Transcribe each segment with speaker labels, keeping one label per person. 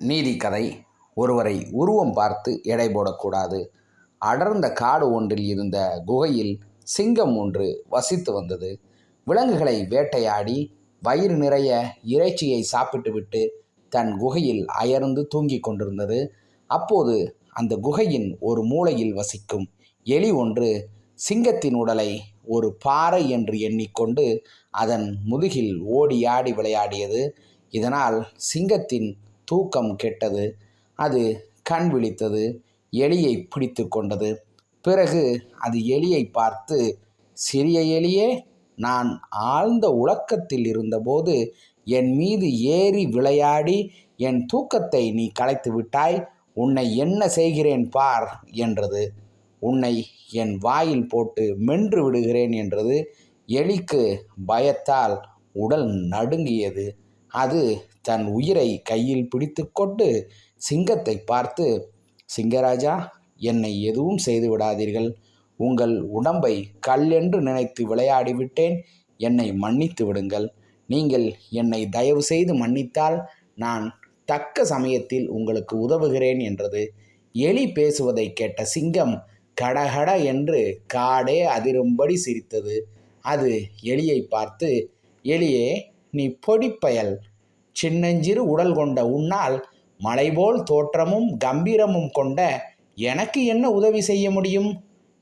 Speaker 1: நீதி கதை ஒருவரை உருவம் பார்த்து எடை போடக்கூடாது. அடர்ந்த காடு ஒன்றில் இருந்த குகையில் சிங்கம் ஒன்று வசித்து வந்தது. விலங்குகளை வேட்டையாடி வயிறு நிறைய இறைச்சியை சாப்பிட்டுவிட்டு தன் குகையில் அயர்ந்து தூங்கிக் கொண்டிருந்தது. அப்போது அந்த குகையின் ஒரு மூலையில் வசிக்கும் எலி ஒன்று சிங்கத்தின் உடலை ஒரு பாறை என்று எண்ணிக்கொண்டு அதன் முதுகில் ஓடி ஆடி விளையாடியது. இதனால் சிங்கத்தின் தூக்கம் கெட்டது அது கண் விழித்தது எலியை பிடித்து கொண்டது. பிறகு அது எலியை பார்த்து சிறிய எலியே நான் ஆழ்ந்த உறக்கத்தில் இருந்தபோது என் மீது ஏறி விளையாடி என் தூக்கத்தை நீ கலைத்து விட்டாய் உன்னை என்ன செய்கிறேன் பார் என்றது. உன்னை என் வாயில் போட்டு மென்று விடுகிறேன் என்றது. எலிக்கு பயத்தால் உடல் நடுங்கியது. அது தன் உயிரை கையில் பிடித்துக்கொண்டு சிங்கத்தை பார்த்து சிங்கராஜா என்னை எதுவும் செய்து விடாதீர்கள். உங்கள் உடம்பை கல் என்று நினைத்து விளையாடி விட்டேன். என்னை மன்னித்து விடுங்கள். நீங்கள் என்னை தயவு செய்து மன்னித்தால் நான் தக்க சமயத்தில் உங்களுக்கு உதவுகிறேன் என்றது. எலி பேசுவதை கேட்ட சிங்கம் கடகட என்று காடே அதிரும்படி சிரித்தது. அது எலியை பார்த்து எலியே நீ பொடிப்பயல். சின்னஞ்சிறு உடல் கொண்ட உன்னால் மலைபோல் தோற்றமும் கம்பீரமும் கொண்ட எனக்கு என்ன உதவி செய்ய முடியும்?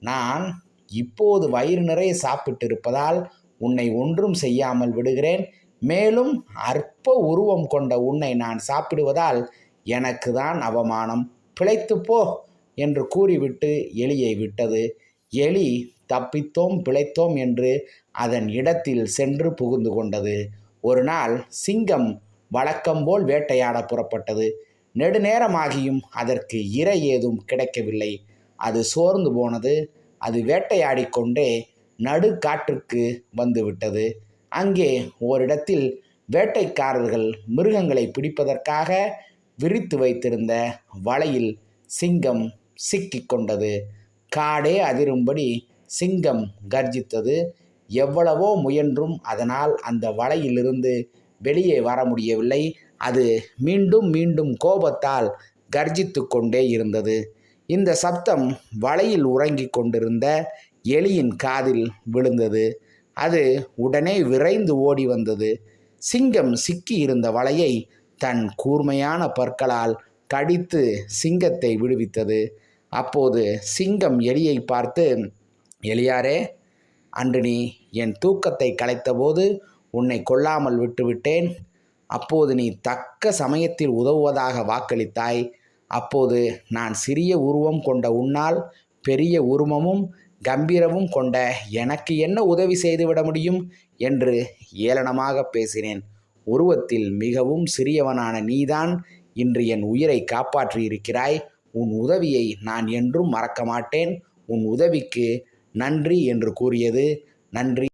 Speaker 1: நான் இப்போது வயிறு நிறைய சாப்பிட்டிருப்பதால் உன்னை ஒன்றும் செய்யாமல் விடுகிறேன். மேலும் அற்ப உருவம் கொண்ட உன்னை நான் சாப்பிடுவதால் எனக்கு தான் அவமானம் பிழைத்துப்போ என்று கூறிவிட்டு எலியை விட்டது. எலி தப்பித்தோம் பிழைத்தோம் என்று அதன் இடத்தில் சென்று புகுந்து கொண்டது. ஒரு நாள் சிங்கம் வழக்கம்போல் வேட்டையாட புறப்பட்டது. நெடுநேரமாகியும் அதற்கு இரை ஏதும் கிடைக்கவில்லை. அது சோர்ந்து போனது. அது வேட்டையாடிக்கொண்டே நடு காற்றுக்கு வந்துவிட்டது அங்கே ஓரிடத்தில் வேட்டைக்காரர்கள் மிருகங்களை பிடிப்பதற்காக விரித்து வைத்திருந்த வலையில் சிங்கம் சிக்கிக்கொண்டது காடே அதிரும்படி சிங்கம் கர்ஜித்தது. எவ்வளவோ முயன்றும் அதனால் அந்த வலையிலிருந்து வெளியே வர முடியவில்லை. அது மீண்டும் மீண்டும் கோபத்தால் கர்ஜித்து கொண்டே இருந்தது. இந்த சப்தம் வலையில் உறங்கிக் கொண்டிருந்த எலியின் காதில் விழுந்தது. அது உடனே விரைந்து ஓடி வந்தது. சிங்கம் சிக்கி இருந்த வலையை தன் கூர்மையான பற்களால் கடித்து சிங்கத்தை விடுவித்தது. அப்போது சிங்கம் எலியை பார்த்து எலியாரே அன்று நீ என் தூக்கத்தை கலைத்தபோது உன்னை கொல்லாமல் விட்டுவிட்டேன். அப்போது நீ தக்க சமயத்தில் உதவுவதாக வாக்களித்தாய். அப்போது நான் சிறிய உருவம் கொண்ட உன்னால் பெரிய உருவமும் கம்பீரமும் கொண்ட எனக்கு என்ன உதவி செய்துவிட முடியும் என்று ஏளனமாக பேசினேன். உருவத்தில் மிகவும் சிறியவனான நீதான் இன்று என் உயிரை காப்பாற்றியிருக்கிறாய். உன் உதவியை நான் என்றும் மறக்க மாட்டேன். உன் உதவிக்கு நன்றி என்று கூறியது. நன்றி